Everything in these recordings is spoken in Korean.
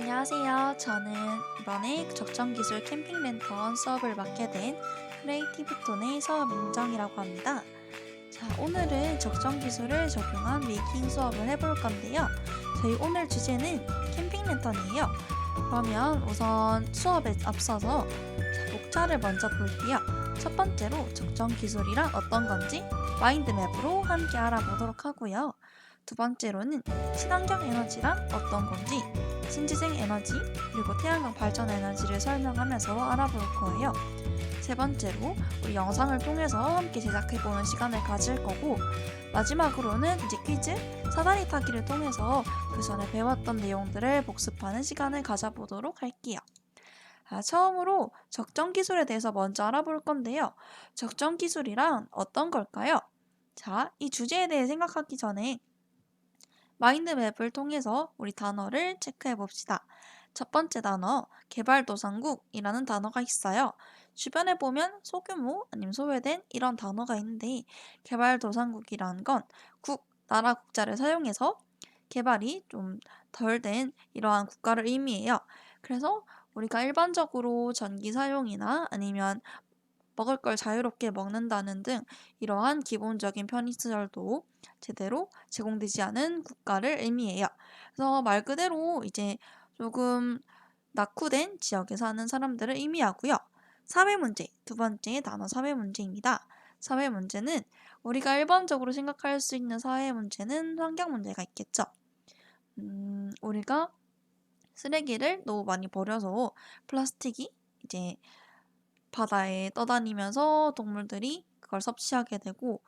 안녕하세요. 저는 이번에 적정기술 캠핑 랜턴 수업을 맡게 된 크리에이티브톤의 서민정이라고 합니다. 자, 오늘은 적정기술을 적용한 메이킹 수업을 해볼 건데요. 저희 오늘 주제는 캠핑 랜턴이에요. 그러면 우선 수업에 앞서서 자, 목차를 먼저 볼게요. 첫 번째로 적정기술이란 어떤 건지 마인드맵으로 함께 알아보도록 하고요. 두 번째로는 친환경 에너지란 어떤 건지 신재생 에너지 그리고 태양광 발전 에너지를 설명하면서 알아볼 거예요. 세 번째로 우리 영상을 통해서 함께 제작해보는 시간을 가질 거고 마지막으로는 이제 퀴즈 사다리 타기를 통해서 그 전에 배웠던 내용들을 복습하는 시간을 가져보도록 할게요. 아, 처음으로 적정 기술에 대해서 먼저 알아볼 건데요. 적정 기술이란 어떤 걸까요? 자, 이 주제에 대해 생각하기 전에 마인드맵을 통해서 우리 단어를 체크해 봅시다. 첫 번째 단어, 개발도상국이라는 단어가 있어요. 주변에 보면 소규모 아니면 소외된 이런 단어가 있는데 개발도상국이라는 건 국, 나라 국자를 사용해서 개발이 좀 덜 된 이러한 국가를 의미해요. 그래서 우리가 일반적으로 전기 사용이나 아니면 먹을 걸 자유롭게 먹는다는 등 이러한 기본적인 편의시설도 제대로 제공되지 않은 국가를 의미해요. 그래서 말 그대로 이제 조금 낙후된 지역에 사는 사람들을 의미하고요. 사회 문제, 두 번째 단어 사회 문제입니다. 사회 문제는 우리가 일반적으로 생각할 수 있는 사회 문제는 환경 문제가 있겠죠. 음, 우리가 쓰레기를 너무 많이 버려서 플라스틱이 이제 바다에 떠다니면서 동물들이 그걸 섭취하게 되고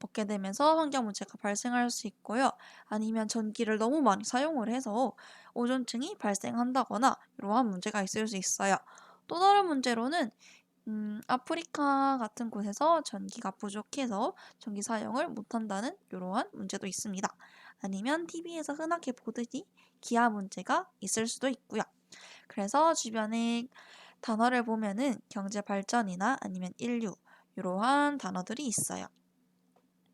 먹게 되면서 환경 문제가 발생할 수 있고요. 아니면 전기를 너무 많이 사용을 해서 오존층이 발생한다거나 이러한 문제가 있을 수 있어요. 또 다른 문제로는 음, 아프리카 같은 곳에서 전기가 부족해서 전기 사용을 못한다는 이러한 문제도 있습니다. 아니면 TV에서 흔하게 보듯이 기아 문제가 있을 수도 있고요. 그래서 주변에 단어를 보면은 경제 발전이나 아니면 인류 이러한 단어들이 있어요.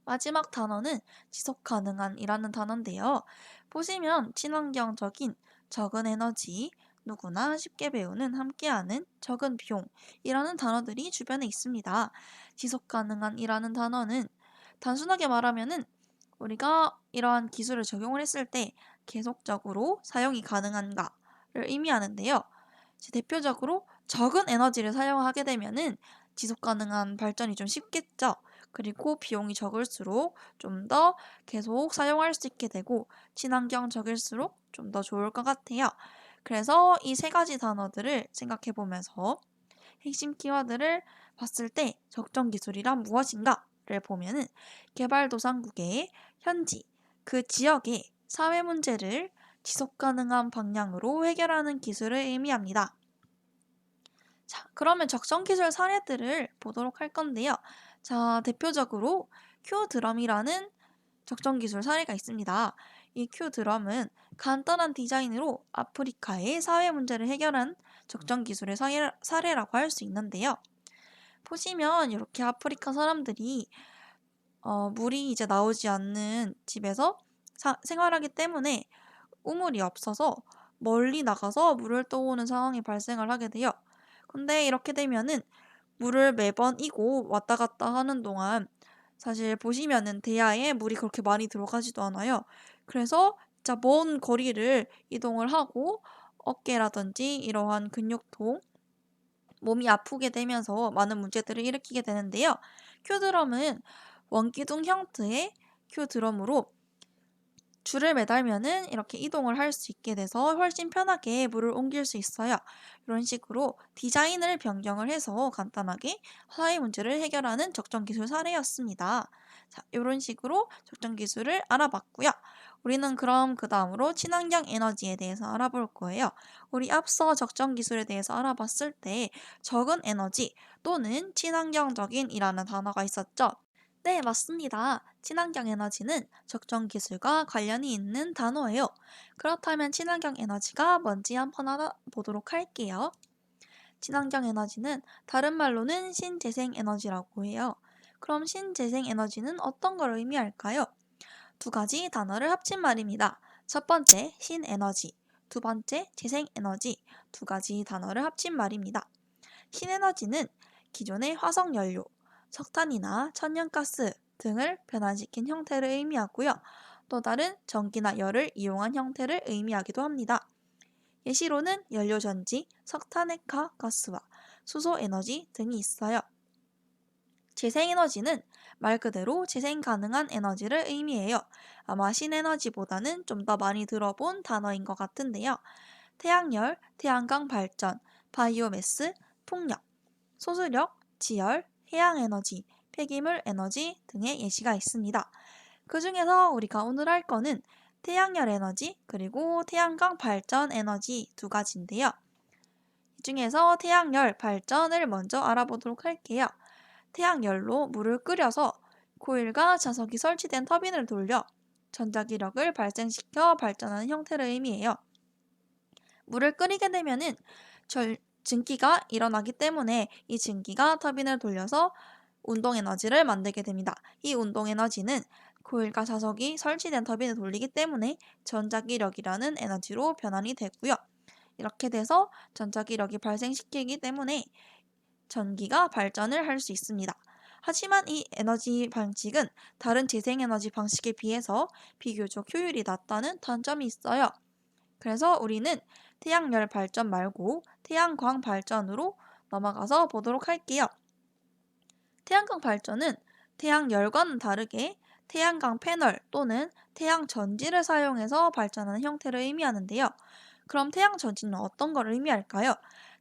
마지막 단어는 지속 가능한이라는 단어인데요. 보시면 친환경적인 적은 에너지, 누구나 쉽게 배우는 함께하는 적은 비용이라는 단어들이 주변에 있습니다. 지속 가능한이라는 단어는 단순하게 말하면은 우리가 이러한 기술을 적용을 했을 때 계속적으로 사용이 가능한가를 의미하는데요. 대표적으로 적은 에너지를 사용하게 되면은 지속 가능한 발전이 좀 쉽겠죠. 그리고 비용이 적을수록 좀 더 계속 사용할 수 있게 되고 친환경 적일수록 좀 더 좋을 것 같아요. 그래서 이 세 가지 단어들을 생각해 보면서 핵심 키워드를 봤을 때 적정 기술이란 무엇인가를 보면은 개발도상국의 현지 그 지역의 사회 문제를 지속 가능한 방향으로 해결하는 기술을 의미합니다. 자, 그러면 적정 기술 사례들을 보도록 할 건데요. 자, 대표적으로 큐 드럼이라는 적정 기술 사례가 있습니다. 이 큐 드럼은 간단한 디자인으로 아프리카의 사회 문제를 해결한 적정 기술의 사례, 사례라고 할 수 있는데요. 보시면 이렇게 아프리카 사람들이 어, 물이 이제 나오지 않는 집에서 사, 생활하기 때문에 우물이 없어서 멀리 나가서 물을 떠오는 상황이 발생을 하게 돼요. 근데 이렇게 되면은 물을 매번 이고 왔다 갔다 하는 동안 사실 보시면은 대야에 물이 그렇게 많이 들어가지도 않아요. 그래서 진짜 먼 거리를 이동을 하고 어깨라든지 이러한 근육통, 몸이 아프게 되면서 많은 문제들을 일으키게 되는데요. 큐드럼은 원기둥 형태의 큐드럼으로 줄을 매달면은 이렇게 이동을 할 수 있게 돼서 훨씬 편하게 물을 옮길 수 있어요. 이런 식으로 디자인을 변경을 해서 간단하게 사회 문제를 해결하는 적정 기술 사례였습니다. 자, 이런 식으로 적정 기술을 알아봤고요. 우리는 그럼 그 다음으로 친환경 에너지에 대해서 알아볼 거예요. 우리 앞서 적정 기술에 대해서 알아봤을 때 적은 에너지 또는 친환경적인이라는 단어가 있었죠. 네, 맞습니다. 친환경 에너지는 적정 기술과 관련이 있는 단어예요. 그렇다면 친환경 에너지가 뭔지 한번 알아보도록 할게요. 친환경 에너지는 다른 말로는 신재생 에너지라고 해요. 그럼 신재생 에너지는 어떤 걸 의미할까요? 두 가지 단어를 합친 말입니다. 첫 번째, 신에너지. 두 번째 재생에너지 두 가지 단어를 합친 말입니다. 신에너지는 기존의 화석연료, 석탄이나 천연가스 등을 변환시킨 형태를 의미하고요. 또 다른 전기나 열을 이용한 형태를 의미하기도 합니다. 예시로는 연료전지, 석탄핵화 가스와 수소에너지 등이 있어요. 재생에너지는 말 그대로 재생 가능한 에너지를 의미해요. 아마 신에너지보다는 좀 더 많이 들어본 단어인 것 같은데요. 태양열, 태양광 발전, 바이오매스, 풍력, 소수력, 지열, 해양 에너지, 폐기물 에너지 등의 예시가 있습니다. 그 중에서 우리가 오늘 할 거는 태양열 에너지 그리고 태양광 발전 에너지 두 가지인데요. 이 중에서 태양열 발전을 먼저 알아보도록 할게요. 태양열로 물을 끓여서 코일과 자석이 설치된 터빈을 돌려 전자기력을 발생시켜 발전하는 형태를 의미해요. 물을 끓이게 되면은 절, 증기가 일어나기 때문에 이 증기가 터빈을 돌려서 운동 에너지를 만들게 됩니다. 이 운동 에너지는 코일과 자석이 설치된 터빈을 돌리기 때문에 전자기력이라는 에너지로 변환이 되고요. 이렇게 돼서 전자기력이 발생시키기 때문에 전기가 발전을 할 수 있습니다. 하지만 이 에너지 방식은 다른 재생에너지 방식에 비해서 비교적 효율이 낮다는 단점이 있어요. 그래서 우리는 태양열 발전 말고 태양광 발전으로 넘어가서 보도록 할게요. 태양광 발전은 태양열과는 다르게 태양광 패널 또는 태양 전지를 사용해서 발전하는 형태를 의미하는데요. 그럼 태양 전지는 어떤 걸 의미할까요?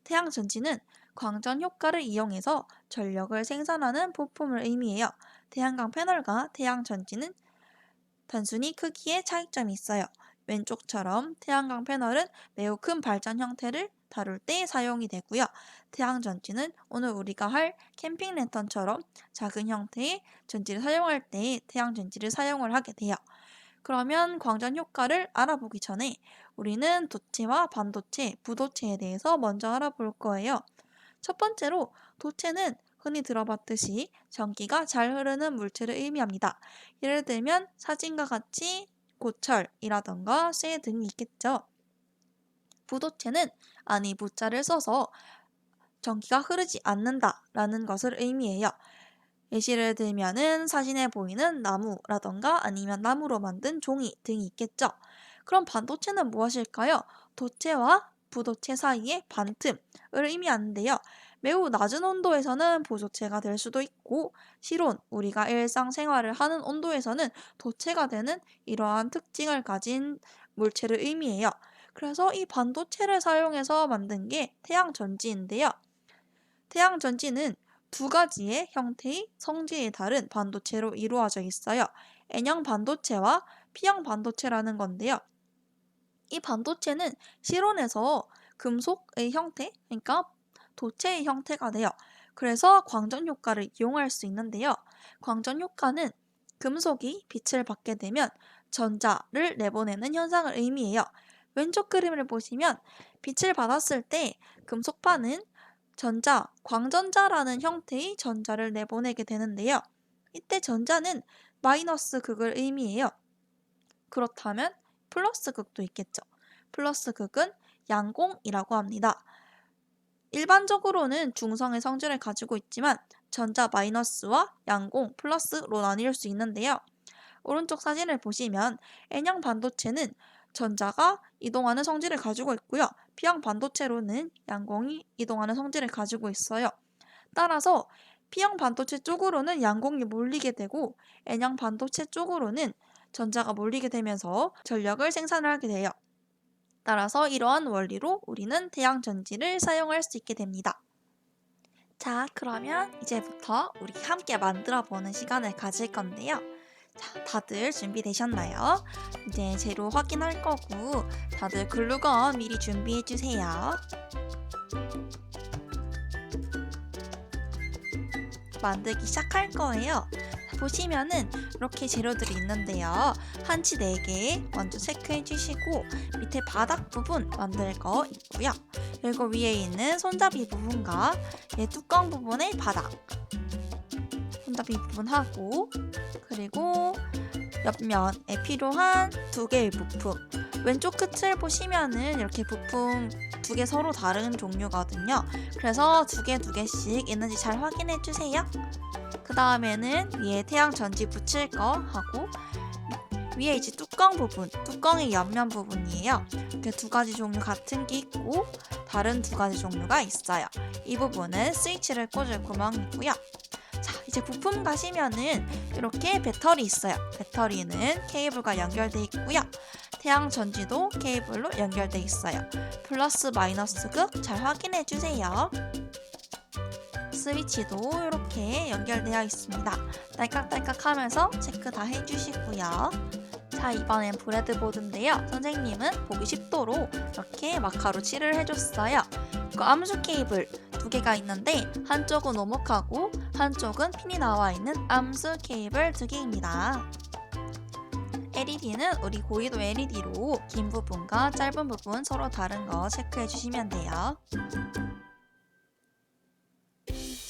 태양 전지는 광전 효과를 이용해서 전력을 생산하는 부품을 의미해요. 태양광 패널과 태양 전지는 단순히 크기의 차이점이 있어요. 왼쪽처럼 태양광 패널은 매우 큰 발전 형태를 다룰 때 사용이 되고요. 태양 전지는 오늘 우리가 할 캠핑 랜턴처럼 작은 형태의 전지를 사용할 때 태양 전지를 사용을 하게 돼요. 그러면 광전 효과를 알아보기 전에 우리는 도체와 반도체, 부도체에 대해서 먼저 알아볼 거예요. 첫 번째로 도체는 흔히 들어봤듯이 전기가 잘 흐르는 물체를 의미합니다. 예를 들면 사진과 같이 고철이라던가 쇠 등이 있겠죠. 부도체는 아니 부자를 써서 전기가 흐르지 않는다라는 것을 의미해요. 예시를 들면은 사진에 보이는 나무라던가 아니면 나무로 만든 종이 등이 있겠죠. 그럼 반도체는 무엇일까요? 도체와 부도체 사이의 반틈을 의미하는데요. 매우 낮은 온도에서는 부도체가 될 수도 있고 실온, 우리가 일상생활을 하는 온도에서는 도체가 되는 이러한 특징을 가진 물체를 의미해요. 그래서 이 반도체를 사용해서 만든 게 태양 전지인데요. 태양 전지는 두 가지의 형태의 성질이 다른 반도체로 이루어져 있어요. N형 반도체와 P형 반도체라는 건데요. 이 반도체는 실온에서 금속의 형태, 그러니까 도체의 형태가 돼요. 그래서 광전 효과를 이용할 수 있는데요. 광전 효과는 금속이 빛을 받게 되면 전자를 내보내는 현상을 의미해요. 왼쪽 그림을 보시면 빛을 받았을 때 금속판은 전자, 광전자라는 형태의 전자를 내보내게 되는데요. 이때 전자는 마이너스 극을 의미해요. 그렇다면 플러스 극도 있겠죠. 플러스 극은 양공이라고 합니다. 일반적으로는 중성의 성질을 가지고 있지만 전자 마이너스와 양공 플러스로 나뉠 수 있는데요. 오른쪽 사진을 보시면 N형 반도체는 전자가 이동하는 성질을 가지고 있고요. P형 반도체로는 양공이 이동하는 성질을 가지고 있어요. 따라서 P형 반도체 쪽으로는 양공이 몰리게 되고 N형 반도체 쪽으로는 전자가 몰리게 되면서 전력을 생산하게 돼요. 따라서 이러한 원리로 우리는 태양 전지를 사용할 수 있게 됩니다. 자, 그러면 이제부터 우리 함께 만들어 보는 시간을 가질 건데요. 자, 다들 준비되셨나요? 이제 재료 확인할 거고 다들 글루건 미리 준비해 주세요. 만들기 시작할 거예요. 보시면은 이렇게 재료들이 있는데요. 한치 4개 먼저 체크해 주시고 밑에 바닥 부분 만들 거 있고요. 그리고 위에 있는 손잡이 부분과 얘 뚜껑 부분의 바닥 손잡이 부분 하고 그리고 옆면에 필요한 두 개의 부품 왼쪽 끝을 보시면은 이렇게 부품 두 개 서로 다른 종류거든요. 그래서 두 개 두 개씩 있는지 잘 확인해 주세요. 그 다음에는 위에 태양 전지 붙일 거 하고 위에 이제 뚜껑 부분, 뚜껑의 옆면 부분이에요. 이렇게 두 가지 종류 같은 게 있고 다른 두 가지 종류가 있어요. 이 부분은 스위치를 꽂을 구멍이고요. 자, 이제 부품 가시면은 이렇게 배터리 있어요. 배터리는 케이블과 연결돼 있고요. 태양 전지도 케이블로 연결돼 있어요. 플러스 마이너스 극 잘 확인해 주세요. 스위치도 이렇게 연결되어 있습니다. 딸깍딸깍 하면서 체크 다 해주시고요. 자, 이번엔 브레드보드인데요. 선생님은 보기 쉽도록 이렇게 마카로 칠을 해줬어요. 그 암수 케이블 두 개가 있는데 한쪽은 오목하고 한쪽은 핀이 나와 있는 암수 케이블 두 개입니다. LED는 우리 고이도 LED로 긴 부분과 짧은 부분 서로 다른 거 체크해 주시면 돼요.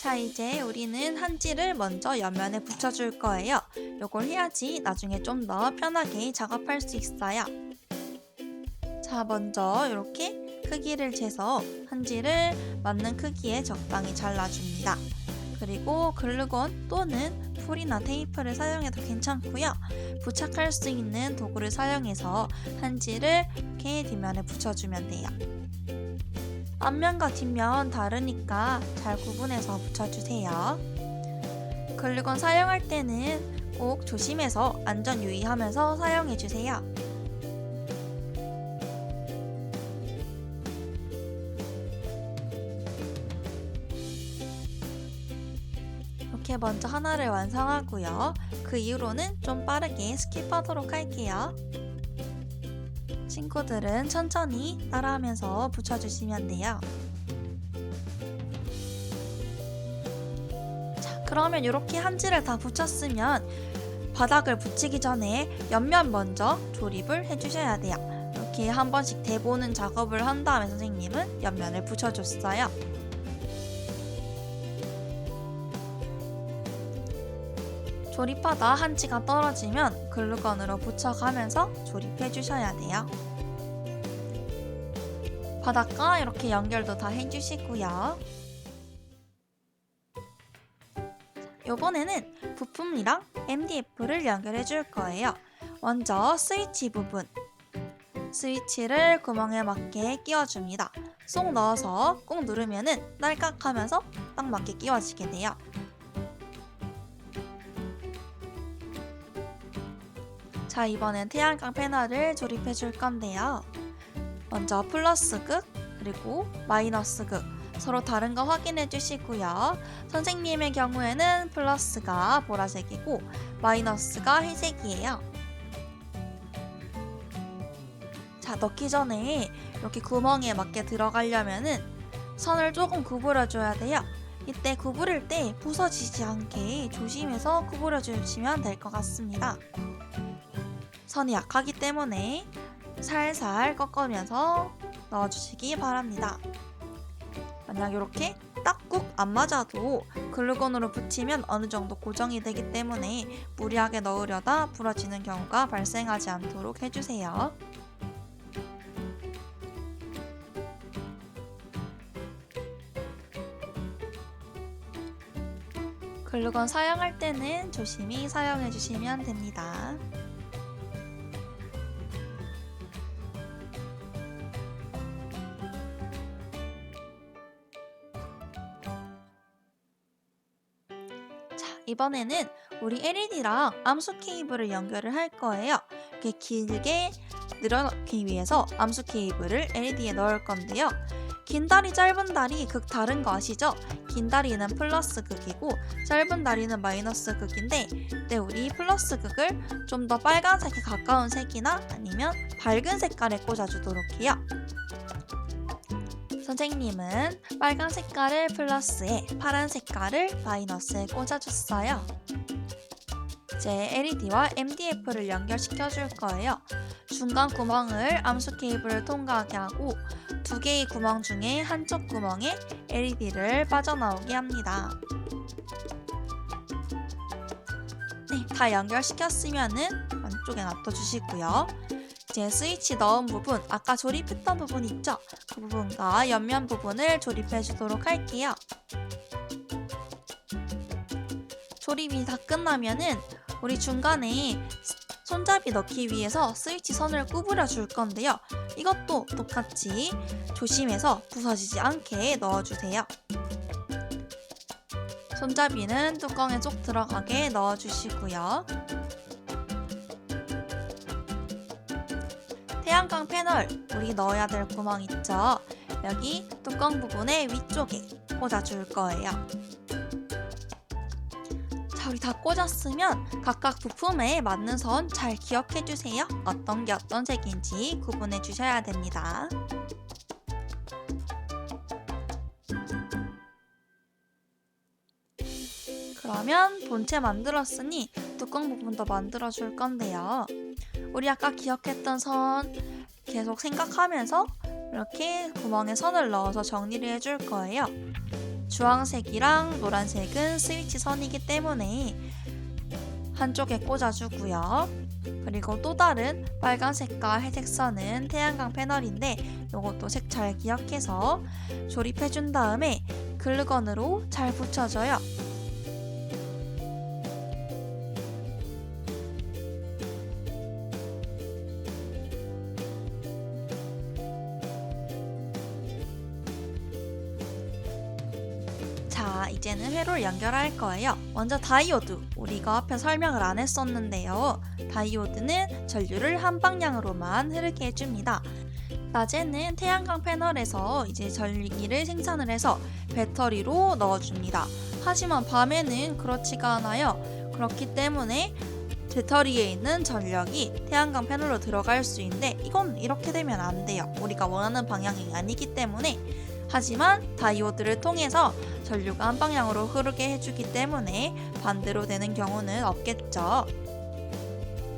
자 이제 우리는 한지를 먼저 옆면에 붙여줄 거예요. 요걸 해야지 나중에 좀 더 편하게 작업할 수 있어요. 자 먼저 이렇게 크기를 재서 한지를 맞는 크기에 적당히 잘라줍니다. 그리고 글루건 또는 풀이나 테이프를 사용해도 괜찮고요. 부착할 수 있는 도구를 사용해서 한지를 이렇게 뒷면에 붙여주면 돼요. 앞면과 뒷면 다르니까 잘 구분해서 붙여주세요. 글루건 사용할 때는 꼭 조심해서 안전 유의하면서 사용해주세요. 이렇게 먼저 하나를 완성하고요. 그 이후로는 좀 빠르게 스킵하도록 할게요. 친구들은 천천히 따라하면서 붙여주시면 돼요. 자, 그러면 이렇게 한지를 다 붙였으면 바닥을 붙이기 전에 옆면 먼저 조립을 해주셔야 돼요. 이렇게 한 번씩 대보는 작업을 한 다음에 선생님은 옆면을 붙여줬어요. 조립하다 한지가 떨어지면 글루건으로 붙여가면서 조립해 주셔야 돼요. 바닥과 이렇게 연결도 다 해주시고요. 요번에는 부품이랑 MDF를 연결해 줄 거예요. 먼저 스위치 부분. 스위치를 구멍에 맞게 끼워줍니다. 쏙 넣어서 꾹 누르면은 딸깍하면서 딱 맞게 끼워지게 돼요. 자, 이번엔 태양광 패널을 조립해 줄 건데요. 먼저 플러스 극, 그리고 마이너스 극. 서로 다른 거 확인해 주시고요. 선생님의 경우에는 플러스가 보라색이고 마이너스가 회색이에요. 자, 넣기 전에 이렇게 구멍에 맞게 들어가려면은 선을 조금 구부려 줘야 돼요. 이때 구부릴 때 부서지지 않게 조심해서 구부려 주시면 될 것 같습니다. 선이 약하기 때문에 살살 꺾으면서 넣어주시기 바랍니다. 만약 이렇게 딱 꾹 안 맞아도 글루건으로 붙이면 어느 정도 고정이 되기 때문에 무리하게 넣으려다 부러지는 경우가 발생하지 않도록 해주세요. 글루건 사용할 때는 조심히 사용해 주시면 됩니다. 이번에는 우리 LED랑 암수 케이블을 연결을 할 거예요. 이렇게 길게 늘어놓기 위해서 암수 케이블을 LED에 넣을 건데요. 긴 다리, 짧은 다리 극 다른 거 아시죠? 긴 다리는 플러스 극이고 짧은 다리는 마이너스 극인데 네, 우리 플러스 극을 좀 더 빨간색에 가까운 색이나 아니면 밝은 색깔에 꽂아주도록 해요. 선생님은 빨간 색깔을 플러스에 파란 색깔을 마이너스에 꽂아줬어요. 이제 LED와 MDF를 연결시켜 줄 거예요. 중간 구멍을 암수 케이블을 통과하게 하고 두 개의 구멍 중에 한쪽 구멍에 LED를 빠져나오게 합니다. 네, 다 연결시켰으면은 안쪽에 놔둬 주시고요. 이제 스위치 넣은 부분, 아까 조립했던 부분 있죠? 그 부분과 옆면 부분을 조립해 주도록 할게요. 조립이 다 끝나면은 우리 중간에 손잡이 넣기 위해서 스위치 선을 구부려 줄 건데요. 이것도 똑같이 조심해서 부서지지 않게 넣어주세요. 손잡이는 뚜껑에 쏙 들어가게 넣어주시고요. 태양광 패널 우리 넣어야 될 구멍 있죠? 여기 뚜껑 부분의 위쪽에 꽂아줄 거예요. 자, 우리 다 꽂았으면 각각 부품에 맞는 선 잘 기억해 주세요. 어떤 게 어떤 색인지 구분해 주셔야 됩니다. 그러면 본체 만들었으니 뚜껑 부분도 만들어 줄 건데요. 우리 아까 기억했던 선 계속 생각하면서 이렇게 구멍에 선을 넣어서 정리를 해줄 거예요. 주황색이랑 노란색은 스위치 선이기 때문에 한쪽에 꽂아주고요. 그리고 또 다른 빨간색과 회색 선은 태양광 패널인데 이것도 색 잘 기억해서 조립해준 다음에 글루건으로 잘 붙여줘요. 회로를 연결할 거예요. 먼저 다이오드. 우리가 앞에 설명을 안 했었는데요. 다이오드는 전류를 한 방향으로만 흐르게 해줍니다. 낮에는 태양광 패널에서 이제 전기를 생산을 해서 배터리로 넣어줍니다. 하지만 밤에는 그렇지가 않아요. 그렇기 때문에 배터리에 있는 전력이 태양광 패널로 들어갈 수 있는데 이건 이렇게 되면 안 돼요. 우리가 원하는 방향이 아니기 때문에 하지만 다이오드를 통해서 전류가 한 방향으로 흐르게 해주기 때문에 반대로 되는 경우는 없겠죠.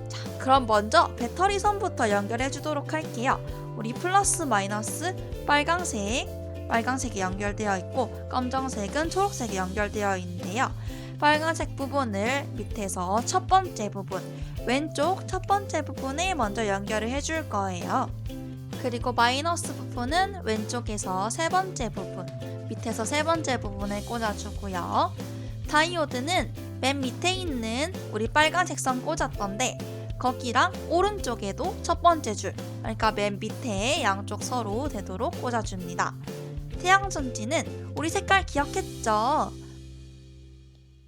자, 그럼 먼저 배터리 선부터 연결해 주도록 할게요. 우리 플러스 마이너스 빨강색, 빨강색이 연결되어 있고 검정색은 초록색이 연결되어 있는데요. 빨간색 부분을 밑에서 첫 번째 부분, 왼쪽 첫 번째 부분에 먼저 연결을 해줄 거예요. 그리고 마이너스 부분은 왼쪽에서 세 번째 부분, 밑에서 세 번째 부분에 꽂아주고요. 다이오드는 맨 밑에 있는 우리 빨간색 선 꽂았던데 거기랑 오른쪽에도 첫 번째 줄, 그러니까 맨 밑에 양쪽 서로 되도록 꽂아줍니다. 태양전지는 우리 색깔 기억했죠?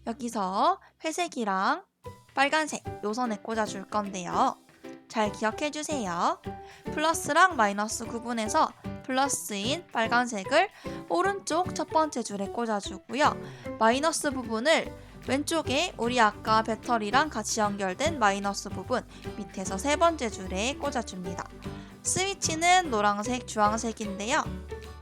여기서 회색이랑 빨간색 요선에 꽂아줄 건데요. 잘 기억해 주세요. 플러스랑 마이너스 구분해서 플러스인 빨간색을 오른쪽 첫 번째 줄에 꽂아주고요. 마이너스 부분을 왼쪽에 우리 아까 배터리랑 같이 연결된 마이너스 부분 밑에서 세 번째 줄에 꽂아줍니다. 스위치는 노란색, 주황색인데요.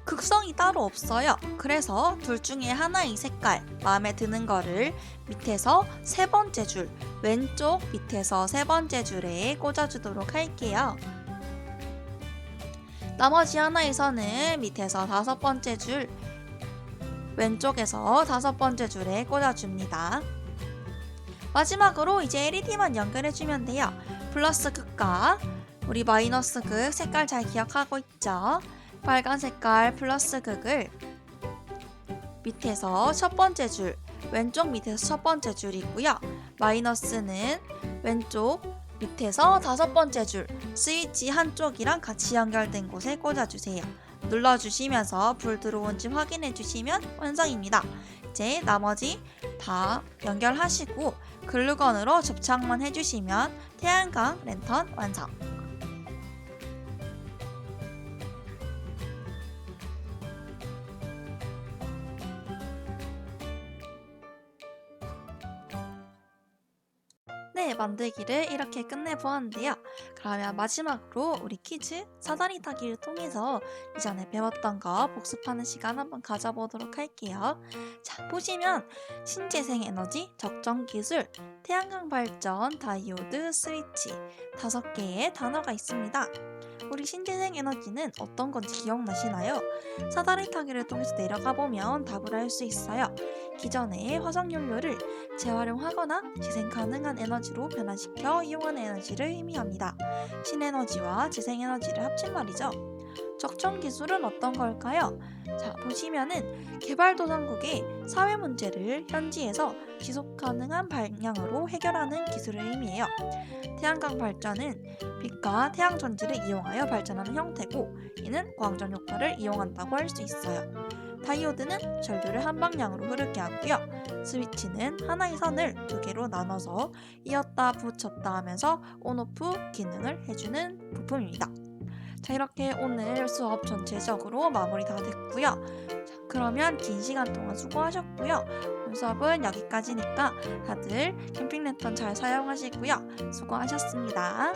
극성이 따로 없어요. 그래서 둘 중에 하나의 색깔 마음에 드는 거를 밑에서 세 번째 줄 왼쪽 밑에서 세 번째 줄에 꽂아주도록 할게요. 나머지 선은 밑에서 다섯 번째 줄 왼쪽에서 다섯 번째 줄에 꽂아줍니다. 마지막으로 이제 LED만 연결해주면 돼요. 플러스 극과 우리 마이너스 극 색깔 잘 기억하고 있죠? 빨간 색깔 플러스 극을 밑에서 첫 번째 줄, 왼쪽 밑에서 첫 번째 줄이고요. 마이너스는 왼쪽 밑에서 다섯 번째 줄, 스위치 한쪽이랑 같이 연결된 곳에 꽂아주세요. 눌러주시면서 불 들어온지 확인해 주시면 완성입니다. 이제 나머지 다 연결하시고 글루건으로 접착만 해주시면 태양광 랜턴 완성! 만들기를 이렇게 끝내보았는데요. 그러면 마지막으로 우리 퀴즈 사다리 타기를 통해서 이전에 배웠던 거 복습하는 시간 한번 가져보도록 할게요. 자, 보시면 신재생 에너지, 적정 기술, 태양광 발전, 다이오드, 스위치 다섯 개의 단어가 있습니다. 우리 신재생 에너지는 어떤 건지 기억나시나요? 사다리 타기를 통해서 내려가 보면 답을 알 수 있어요. 기존의 화석연료를 재활용하거나 재생 가능한 에너지로 변화시켜 이용하는 에너지를 의미합니다. 신에너지와 재생에너지를 합친 말이죠. 적정 기술은 어떤 걸까요? 자, 보시면은 개발도상국의 사회 문제를 현지에서 지속 가능한 방향으로 해결하는 기술을 의미해요. 태양광 발전은 빛과 태양 전지를 이용하여 발전하는 형태고 이는 광전 효과를 이용한다고 할 수 있어요. 다이오드는 전류를 한 방향으로 흐르게 하고요. 스위치는 하나의 선을 두 개로 나눠서 이었다 붙였다 하면서 온오프 기능을 해주는 부품입니다. 자 이렇게 오늘 수업 전체적으로 마무리 다 됐고요. 자 그러면 긴 시간 동안 수고하셨고요. 오늘 수업은 여기까지니까 다들 캠핑 랜턴 잘 사용하시고요. 수고하셨습니다.